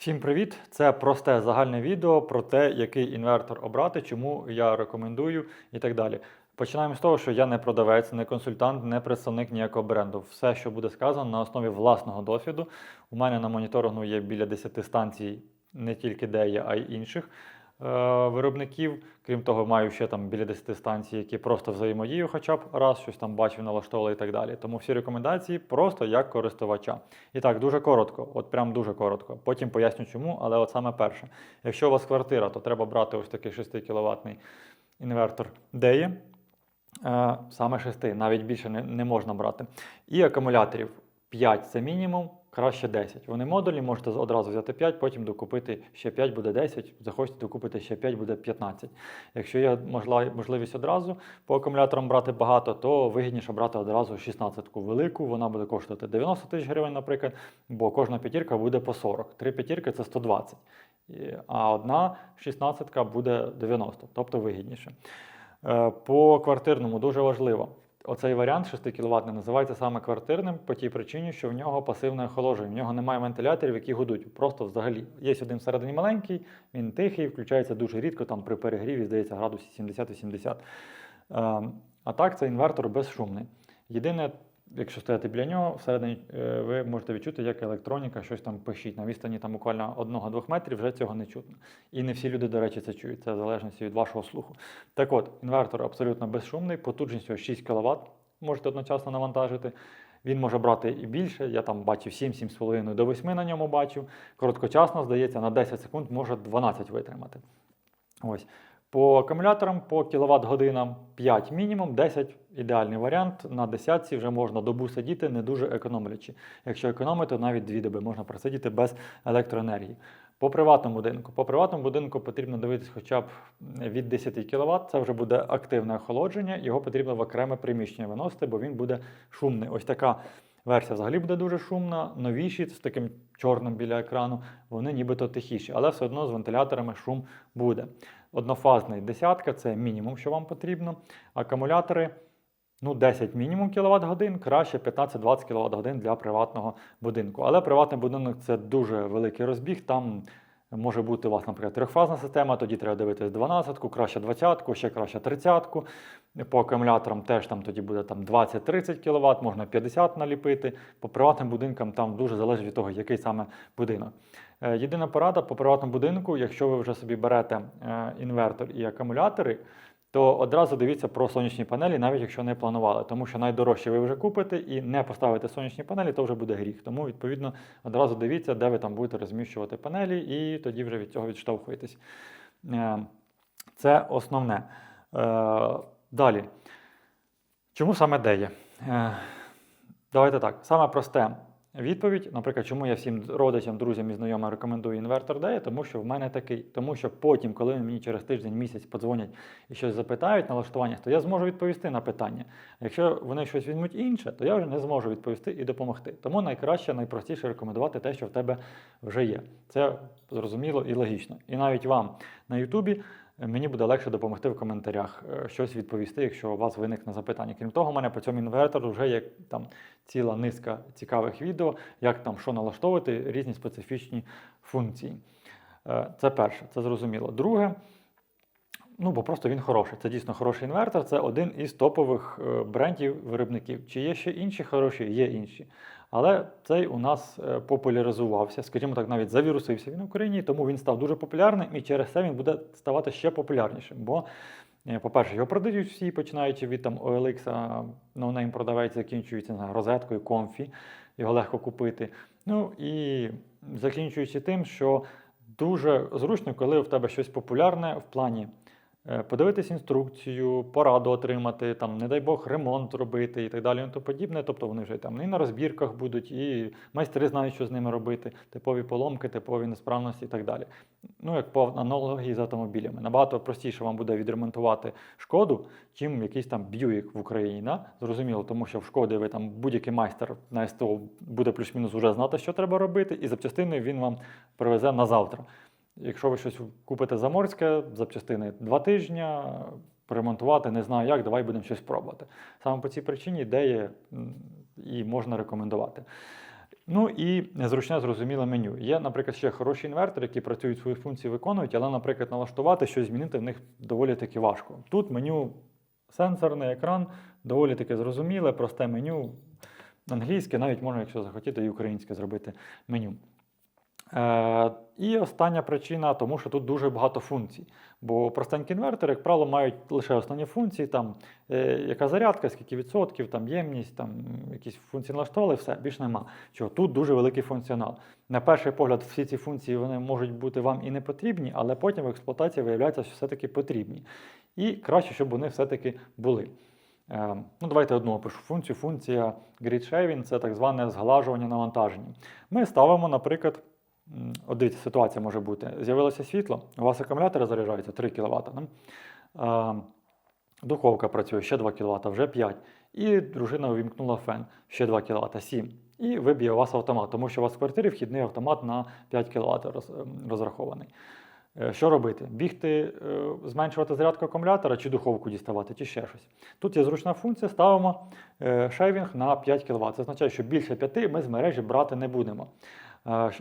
Всім привіт! Це просте загальне відео про те, який інвертор обрати, чому я рекомендую і так далі. Починаємо з того, що я не продавець, не консультант, не представник ніякого бренду. Все, що буде сказано, на основі власного досвіду. У мене на моніторингу є біля 10 станцій, не тільки Дея, а й інших виробників. Крім того, маю ще там біля 10 станцій, які просто взаємодію, хоча б раз щось там бачив, налаштовували і так далі. Тому всі рекомендації просто як користувача. І так, дуже коротко, от прям дуже коротко. Потім поясню чому, але от саме перше. Якщо у вас квартира, то треба брати ось такий 6 кВт інвертор Деї. Е, Саме 6, навіть більше не, не можна брати. І акумуляторів 5 це мінімум, краще 10. Вони модулі, можете одразу взяти 5, потім докупити ще 5 буде 10, захочете докупити ще 5 буде 15. Якщо є можливість одразу по акумуляторам брати багато, то вигідніше брати одразу 16-ку велику, вона буде коштувати 90 тисяч гривень, наприклад, бо кожна п'ятірка буде по 40. Три п'ятірки це 120. І- А одна 16 буде 90, тобто вигідніше. Е, По квартирному дуже важливо. Оцей варіант 6 кВт називається саме квартирним по тій причині, що в нього пасивне охолодження, в нього немає вентиляторів, які гудуть. Просто взагалі. Є один всередині маленький, він тихий, включається дуже рідко, там при перегріві, здається, градусів 70-80. Е, А так це інвертор безшумний. Єдине, якщо стояти біля нього, всередині е, ви можете відчути, як електроніка щось там пищить. На відстані там буквально 1-2 метрів вже цього не чутно. І не всі люди, до речі, це чують. Це в залежності від вашого слуху. Так от, інвертор абсолютно безшумний, потужністю 6 кВт можете одночасно навантажити. Він може брати і більше. Я там бачив 7-7,5 до 8 на ньому бачив. Короткочасно, здається, на 10 секунд може 12 витримати. Ось. По акумуляторам по кіловат годинам 5 мінімум, 10 ідеальний варіант. На 10 вже можна добу сидіти, не дуже економлячи. Якщо економити, навіть дві доби можна просидіти без електроенергії. По приватному будинку. По приватному будинку потрібно дивитися хоча б від 10 кВт. Це вже буде активне охолодження, його потрібно в окреме приміщення виносити, бо він буде шумний. Ось така версія взагалі буде дуже шумна. Новіші з таким чорним біля екрану, вони нібито тихіші, але все одно з вентиляторами шум буде. Однофазний десятка це мінімум, що вам потрібно. Акумулятори. Ну, 10 мінімум кВт годин, краще 15-20 кВт годин для приватного будинку. Але приватний будинок це дуже великий розбіг. Там може бути у вас, наприклад, трьохфазна система, тоді треба дивитись 12-ку, краще 20-ку, ще краще 30-ку. По акумуляторам теж там тоді буде там 20-30 кВт, можна 50 наліпити. По приватним будинкам там дуже залежить від того, який саме будинок. Е, Єдина порада по приватному будинку, якщо ви вже собі берете е, інвертор і акумулятори, то одразу дивіться про сонячні панелі, навіть якщо не планували, тому що найдорожче ви вже купите і не поставите сонячні панелі, то вже буде гріх. Тому, відповідно, одразу дивіться, де ви там будете розміщувати панелі, і тоді вже від цього відштовхуєтесь. Е, Це основне. Е, Далі. Чому саме Дея? Е, Давайте так. Саме просте відповідь, наприклад, чому я всім родичам, друзям і знайомим рекомендую інвертор Дея, тому що в мене такий. Тому що потім, коли мені через тиждень, місяць подзвонять і щось запитають на налаштуваннях, то я зможу відповісти на питання. Якщо вони щось візьмуть інше, то я вже не зможу відповісти і допомогти. Тому найкраще, найпростіше рекомендувати те, що в тебе вже є. Це зрозуміло і логічно. І навіть вам на Ютубі. Мені буде легше допомогти в коментарях е, щось відповісти, якщо у вас виникне запитання. Крім того, у мене по цьому інвертору вже є там ціла низка цікавих відео, як там що налаштовувати, різні специфічні функції. Е, Це перше, це зрозуміло. Друге, ну бо просто він хороший. Це дійсно хороший інвертор, це один із топових е, брендів виробників. Чи є ще інші хороші? Є інші. Але цей у нас е, популяризувався, скажімо так, навіть завірусився він в Україні, тому він став дуже популярним і через це він буде ставати ще популярнішим. Бо, е, по-перше, його продають всі, починаючи від там OLX, ноунейм продавець, закінчується знаю, розеткою, комфі, його легко купити. Ну і закінчуючи тим, що дуже зручно, коли в тебе щось популярне в плані. Е, Подивитись інструкцію, пораду отримати, там, не дай Бог, ремонт робити і так далі, то подібне. Тобто вони вже там і на розбірках будуть, і майстри знають, що з ними робити, типові поломки, типові несправності і так далі. Ну, як по аналогії з автомобілями. Набагато простіше вам буде відремонтувати шкоду, чим якийсь там б'юїк в Україні. Зрозуміло, тому що в шкоди ви там будь-який майстер на СТО буде плюс-мінус вже знати, що треба робити, і запчастини він вам привезе на завтра. Якщо ви щось купите заморське, запчастини два тижні, поремонтувати, не знаю як, давай будемо щось пробувати. Саме по цій причині ідеї і можна рекомендувати. Ну і незручне зрозуміле меню. Є, наприклад, ще хороші інвертори, які працюють свої функції, виконують, але, наприклад, налаштувати щось змінити в них доволі таки важко. Тут меню сенсорний екран, доволі таки зрозуміле, просте меню. Англійське, навіть можна, якщо захотіти, і українське зробити меню. Е, і остання причина, тому що тут дуже багато функцій. Бо простенькі інвертори, як правило, мають лише основні функції, там е, яка зарядка, скільки відсотків, там ємність, там якісь функції налаштували, все, більш нема. Чого тут дуже великий функціонал. На перший погляд, всі ці функції вони можуть бути вам і не потрібні, але потім в експлуатації виявляється, що все-таки потрібні. І краще, щоб вони все-таки були. Е, Ну, Давайте одну опишу функцію. Функція Grid Shaving – це так зване зглажування навантаження. Ми ставимо, наприклад, от дивіться, ситуація може бути. З'явилося світло, у вас акумулятори заряджаються 3 кВт. Духовка працює ще 2 кВт, вже 5. І дружина увімкнула фен ще 2 кВт, 7. І виб'є у вас автомат, тому що у вас в квартирі вхідний автомат на 5 кВт ем, розрахований. Е, Що робити? Бігти, е, зменшувати зарядку акумулятора чи духовку діставати, чи ще щось. Тут є зручна функція, ставимо е, шейвінг на 5 кВт. Це означає, що більше 5 ми з мережі брати не будемо.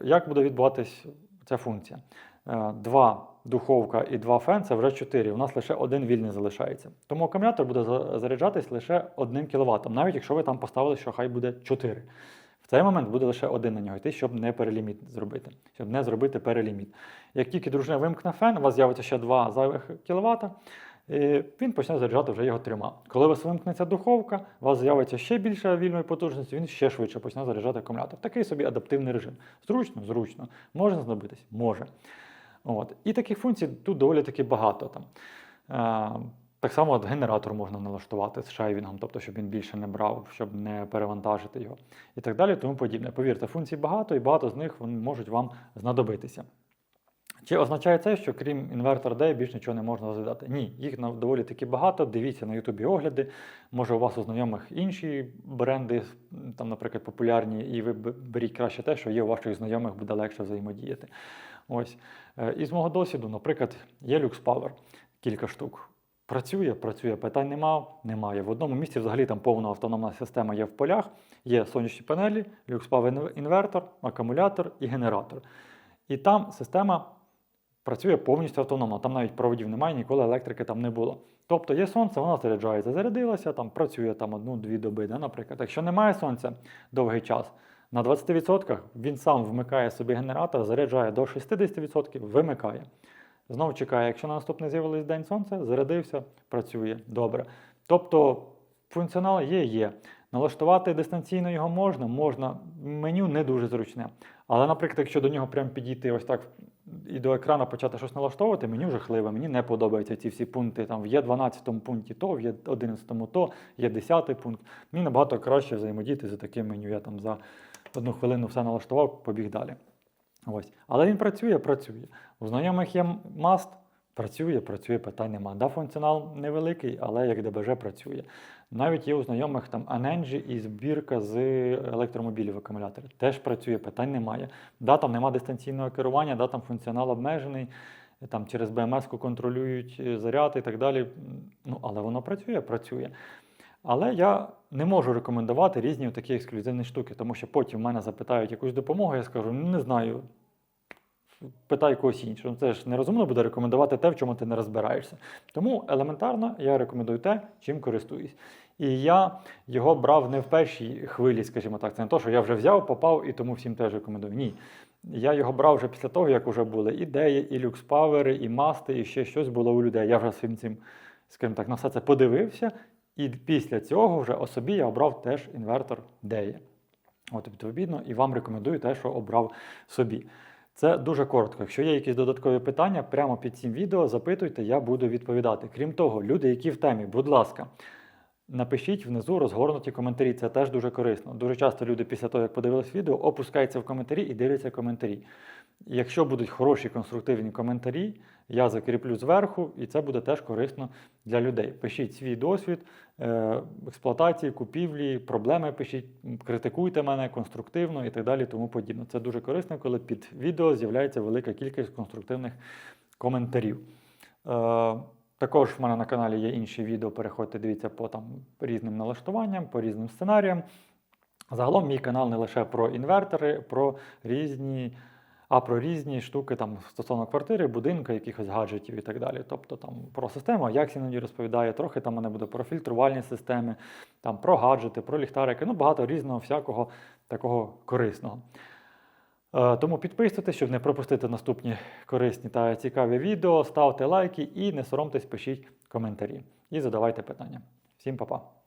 Як буде відбуватись ця функція? Два духовка і два фен це вже 4. У нас лише один вільний залишається. Тому акумулятор буде заряджатись лише 1 кВт, навіть якщо ви там поставили, що хай буде 4. Цей момент буде лише один на нього йти, щоб не переліміт зробити, щоб не зробити переліміт. Як тільки дружина вимкне фен, у вас з'явиться ще 2 зайвих кВт, він почне заряджати вже його трьома. Коли у вас вимкнеться духовка, у вас з'явиться ще більше вільної потужності, він ще швидше почне заряджати акумулятор. Такий собі адаптивний режим. Зручно, зручно. Може знадобитись? Може. От. І таких функцій тут доволі таки багато. Там. Так само от генератор можна налаштувати з шайвінгом, тобто, щоб він більше не брав, щоб не перевантажити його. І так далі, тому подібне. Повірте, функцій багато, і багато з них вони можуть вам знадобитися. Чи означає це, що крім інвертор D більш нічого не можна розглядати? Ні, їх доволі таки багато. Дивіться на Ютубі огляди. Може, у вас у знайомих інші бренди, там, наприклад, популярні, і ви беріть краще те, що є у ваших знайомих, буде легше взаємодіяти. Ось. Е, Із мого досвіду, наприклад, є Lux Power, кілька штук. Працює, працює, питань нема, немає. В одному місці взагалі там повна автономна система є в полях, є сонячні панелі, Power інвертор, акумулятор і генератор. І там система працює повністю автономно. Там навіть проводів немає, ніколи електрики там не було. Тобто є сонце, вона заряджається, зарядилася, там працює там одну-дві доби, да, наприклад. Якщо немає сонця довгий час, на 20% він сам вмикає собі генератор, заряджає до 60%, вимикає. Знову чекає, якщо на наступний з'явилось день сонця, зарядився, працює добре. Тобто функціонал є, є. Налаштувати дистанційно його можна, можна. Меню не дуже зручне. Але, наприклад, якщо до нього прямо підійти ось так і до екрану почати щось налаштовувати, меню жахливе, мені не подобаються ці всі пункти. Там в є 12 пункті то, в є 11 то, є 10 пункт. Мені набагато краще взаємодіяти за таким меню. Я там за одну хвилину все налаштував, побіг далі. Ось. Але він працює, працює. У знайомих є маст, працює, працює, питань нема. Да, функціонал невеликий, але як ДБЖ працює. Навіть є у знайомих там Anenji і збірка з електромобілів акумуляторів. Теж працює, питань немає. Да, там нема дистанційного керування, да, там функціонал обмежений, там через BMS контролюють е, заряд і так далі. Ну, але воно працює, працює. Але я не можу рекомендувати різні такі ексклюзивні штуки, тому що потім в мене запитають якусь допомогу, я скажу, ну не знаю, питай когось іншого. Це ж нерозумно буде рекомендувати те, в чому ти не розбираєшся. Тому елементарно я рекомендую те, чим користуюсь. І я його брав не в першій хвилі, скажімо так. Це не то, що я вже взяв, попав і тому всім теж рекомендую. Ні. Я його брав вже після того, як вже були ідеї, і люкспавери, і масти, і ще щось було у людей. Я вже своїм цим, скажімо так, на все це подивився. І після цього вже особі я обрав теж інвертор Дея. От, відповідно, і вам рекомендую те, що обрав собі. Це дуже коротко. Якщо є якісь додаткові питання, прямо під цим відео запитуйте, я буду відповідати. Крім того, люди, які в темі, будь ласка, напишіть внизу розгорнуті коментарі. Це теж дуже корисно. Дуже часто люди після того, як подивились відео, опускаються в коментарі і дивляться коментарі. Якщо будуть хороші конструктивні коментарі, я закріплю зверху, і це буде теж корисно для людей. Пишіть свій досвід е, експлуатації, купівлі, проблеми пишіть, критикуйте мене конструктивно і так далі. Тому подібне. Це дуже корисно, коли під відео з'являється велика кількість конструктивних коментарів. Е, також в мене на каналі є інші відео. Переходьте, дивіться по там різним налаштуванням, по різним сценаріям. Загалом мій канал не лише про інвертори, про різні, а про різні штуки там стосовно квартири, будинку, якихось гаджетів і так далі. Тобто там про систему, як іноді розповідає, трохи там мене буде про фільтрувальні системи, там про гаджети, про ліхтарики, ну багато різного всякого такого корисного. Е, Тому підписуйтесь, щоб не пропустити наступні корисні та цікаві відео. Ставте лайки і не соромтесь, пишіть коментарі. І задавайте питання. Всім па-па!